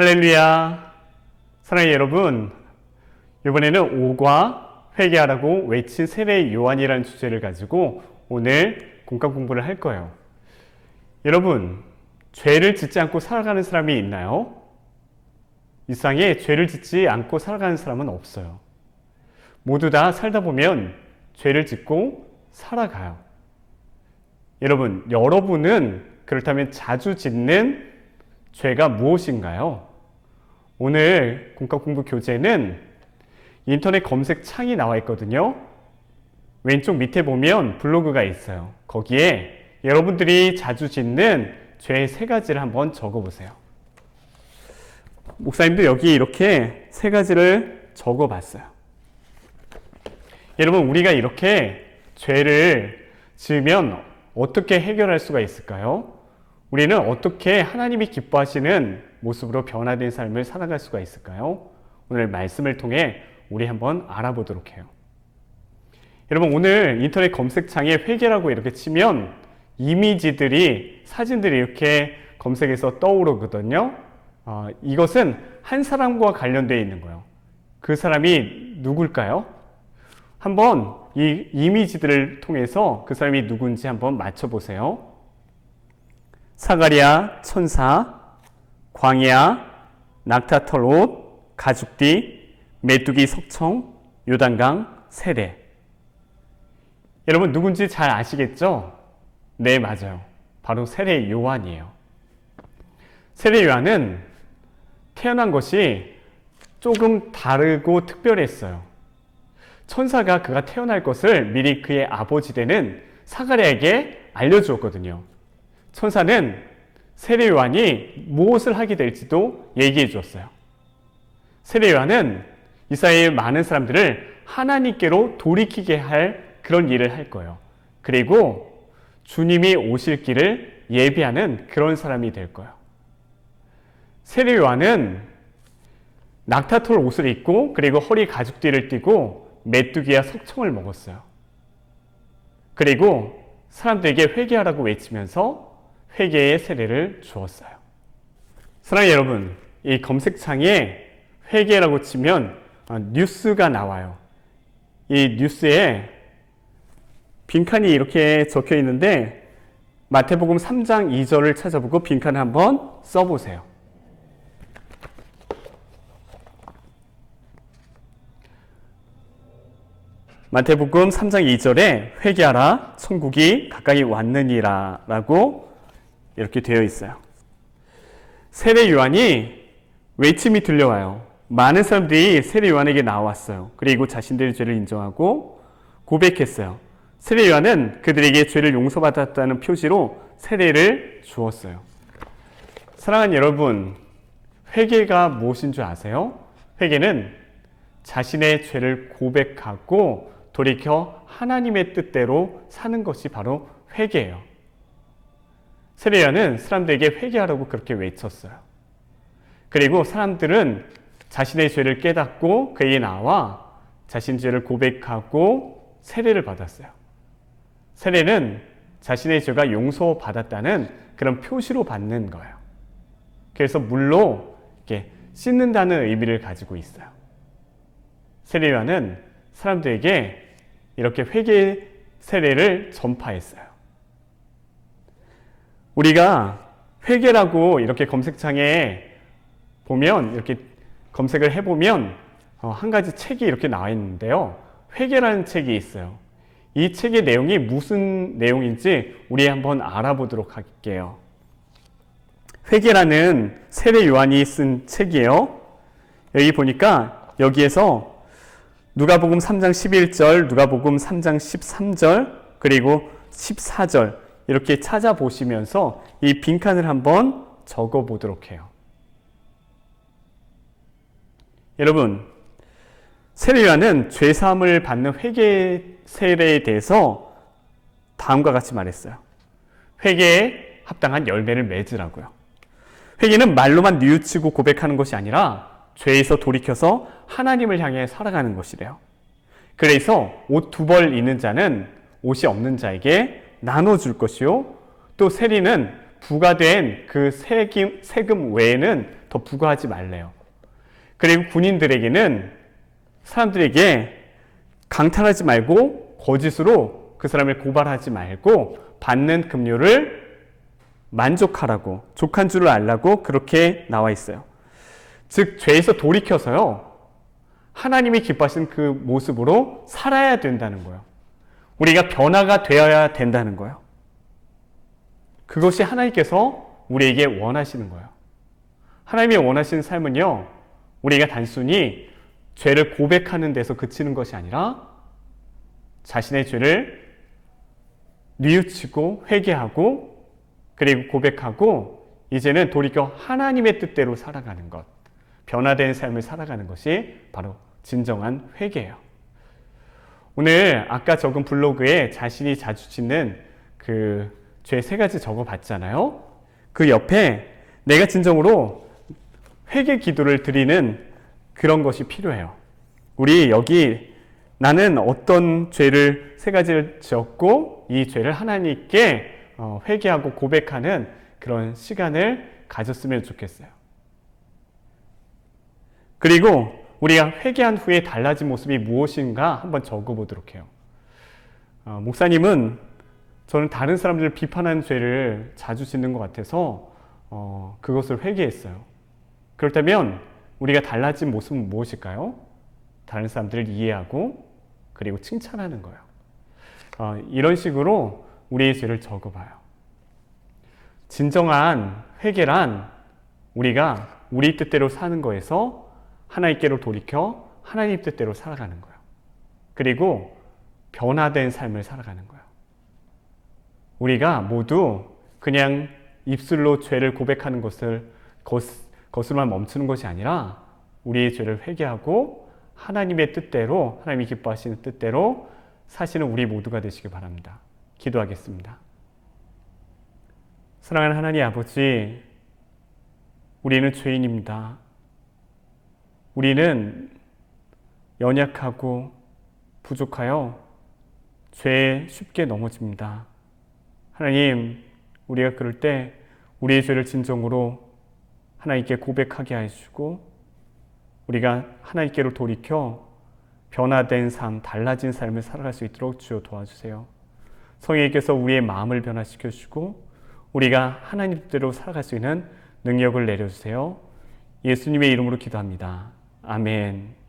할렐루야. 사랑하는 여러분, 이번에는 오과 회개하라고 외친 세례 요한이라는 주제를 가지고 오늘 공감 공부를 할 거예요. 여러분, 죄를 짓지 않고 살아가는 사람이 있나요? 이 세상에 죄를 짓지 않고 살아가는 사람은 없어요. 모두 다 살다 보면 죄를 짓고 살아가요. 여러분, 여러분은 그렇다면 자주 짓는 죄가 무엇인가요? 오늘 공과 공부 교재는 인터넷 검색 창이 나와 있거든요. 왼쪽 밑에 보면 블로그가 있어요. 거기에 여러분들이 자주 짓는 죄 세 가지를 한번 적어 보세요. 목사님도 여기 이렇게 세 가지를 적어 봤어요. 여러분, 우리가 이렇게 죄를 지으면 어떻게 해결할 수가 있을까요? 우리는 어떻게 하나님이 기뻐하시는 모습으로 변화된 삶을 살아갈 수가 있을까요? 오늘 말씀을 통해 우리 한번 알아보도록 해요. 여러분, 오늘 인터넷 검색창에 회개라고 이렇게 치면 이미지들이, 사진들이 이렇게 검색해서 떠오르거든요. 어, 이것은 한 사람과 관련되어 있는 거예요. 그 사람이 누굴까요? 한번 이 이미지들을 통해서 그 사람이 누군지 한번 맞춰보세요. 사가리아 천사, 광야, 낙타털 옷, 가죽띠, 메뚜기 석청, 요단강, 세례. 여러분 누군지 잘 아시겠죠? 네, 맞아요. 바로 세례 요한이에요. 세례 요한은 태어난 것이 조금 다르고 특별했어요. 천사가 그가 태어날 것을 미리 그의 아버지 되는 사가랴에게 알려주었거든요. 천사는 세례 요한이 무엇을 하게 될지도 얘기해 주었어요. 세례 요한은 이스라엘 많은 사람들을 하나님께로 돌이키게 할 그런 일을 할 거예요. 그리고 주님이 오실 길을 예비하는 그런 사람이 될 거예요. 세례 요한은 낙타털 옷을 입고 그리고 허리 가죽띠를 띠고 메뚜기와 석청을 먹었어요. 그리고 사람들에게 회개하라고 외치면서 회개의 세례를 주었어요. 사랑하는 여러분, 이 검색창에 회개라고 치면 어, 뉴스가 나와요. 이 뉴스에 빈칸이 이렇게 적혀 있는데 마태복음 3장 2절을 찾아보고 빈칸을 한번 써보세요. 마태복음 3장 2절에 회개하라 천국이 가까이 왔느니라 라고 이렇게 되어 있어요. 세례 요한이 외침이 들려와요. 많은 사람들이 세례 요한에게 나왔어요. 그리고 자신들의 죄를 인정하고 고백했어요. 세례 요한은 그들에게 죄를 용서받았다는 표시로 세례를 주었어요. 사랑하는 여러분, 회개가 무엇인 줄 아세요? 회개는 자신의 죄를 고백하고 돌이켜 하나님의 뜻대로 사는 것이 바로 회개예요. 세례야는 사람들에게 회개하라고 그렇게 외쳤어요. 그리고 사람들은 자신의 죄를 깨닫고 그에게 나와 자신 죄를 고백하고 세례를 받았어요. 세례는 자신의 죄가 용서받았다는 그런 표시로 받는 거예요. 그래서 물로 이렇게 씻는다는 의미를 가지고 있어요. 세례요한은 사람들에게 이렇게 회개 세례를 전파했어요. 우리가 회개라고 이렇게 검색창에 보면 이렇게 검색을 해보면 어, 한 가지 책이 이렇게 나와 있는데요. 회개라는 책이 있어요. 이 책의 내용이 무슨 내용인지 우리 한번 알아보도록 할게요. 회개라는 세례 요한이 쓴 책이에요. 여기 보니까 여기에서 누가복음 3장 11절, 누가복음 3장 13절, 그리고 14절 이렇게 찾아보시면서 이 빈칸을 한번 적어 보도록 해요. 여러분, 세례요한은 죄사함을 받는 회개 세례에 대해서 다음과 같이 말했어요. 회개에 합당한 열매를 맺으라고요. 회개는 말로만 뉘우치고 고백하는 것이 아니라 죄에서 돌이켜서 하나님을 향해 살아가는 것이래요. 그래서 옷 두 벌 있는 자는 옷이 없는 자에게 나눠줄 것이요. 또 세리는 부과된 그 세금, 세금 외에는 더 부과하지 말래요. 그리고 군인들에게는 사람들에게 강탈하지 말고 거짓으로 그 사람을 고발하지 말고 받는 급료를 만족하라고 족한 줄을 알라고 그렇게 나와 있어요. 즉 죄에서 돌이켜서요. 하나님이 기뻐하시는 그 모습으로 살아야 된다는 거예요. 우리가 변화가 되어야 된다는 거예요. 그것이 하나님께서 우리에게 원하시는 거예요. 하나님이 원하시는 삶은요. 우리가 단순히 죄를 고백하는 데서 그치는 것이 아니라 자신의 죄를 뉘우치고 회개하고 그리고 고백하고 이제는 돌이켜 하나님의 뜻대로 살아가는 것, 변화된 삶을 살아가는 것이 바로 진정한 회개예요. 오늘 아까 적은 블로그에 자신이 자주 짓는 그 죄 세 가지 적어 봤잖아요. 그 옆에 내가 진정으로 회개 기도를 드리는 그런 것이 필요해요. 우리 여기 나는 어떤 죄를 세 가지를 지었고 이 죄를 하나님께 어, 회개하고 고백하는 그런 시간을 가졌으면 좋겠어요. 그리고 우리가 회개한 후에 달라진 모습이 무엇인가 한번 적어보도록 해요. 어, 목사님은 저는 다른 사람들을 비판하는 죄를 자주 짓는 것 같아서 어, 그것을 회개했어요. 그렇다면 우리가 달라진 모습은 무엇일까요? 다른 사람들을 이해하고 그리고 칭찬하는 거예요. 어, 이런 식으로 우리의 죄를 적어봐요. 진정한 회개란 우리가 우리 뜻대로 사는 거에서 하나님께로 돌이켜 하나님 뜻대로 살아가는 거예요. 그리고 변화된 삶을 살아가는 거예요. 우리가 모두 그냥 입술로 죄를 고백하는 것을 것, 것으로만 멈추는 것이 아니라 우리의 죄를 회개하고 하나님의 뜻대로 하나님이 기뻐하시는 뜻대로 사시는 우리 모두가 되시기 바랍니다. 기도하겠습니다. 사랑하는 하나님 아버지, 우리는 죄인입니다. 우리는 연약하고 부족하여 죄에 쉽게 넘어집니다. 하나님, 우리가 그럴 때 우리의 죄를 진정으로 하나님께 고백하게 하시고 우리가 하나님께로 돌이켜 변화된 삶, 달라진 삶을 살아갈 수 있도록 주여 도와주세요. 성령께서 우리의 마음을 변화시켜 주시고 우리가 하나님대로 살아갈 수 있는 능력을 내려주세요. 예수님의 이름으로 기도합니다. 아멘.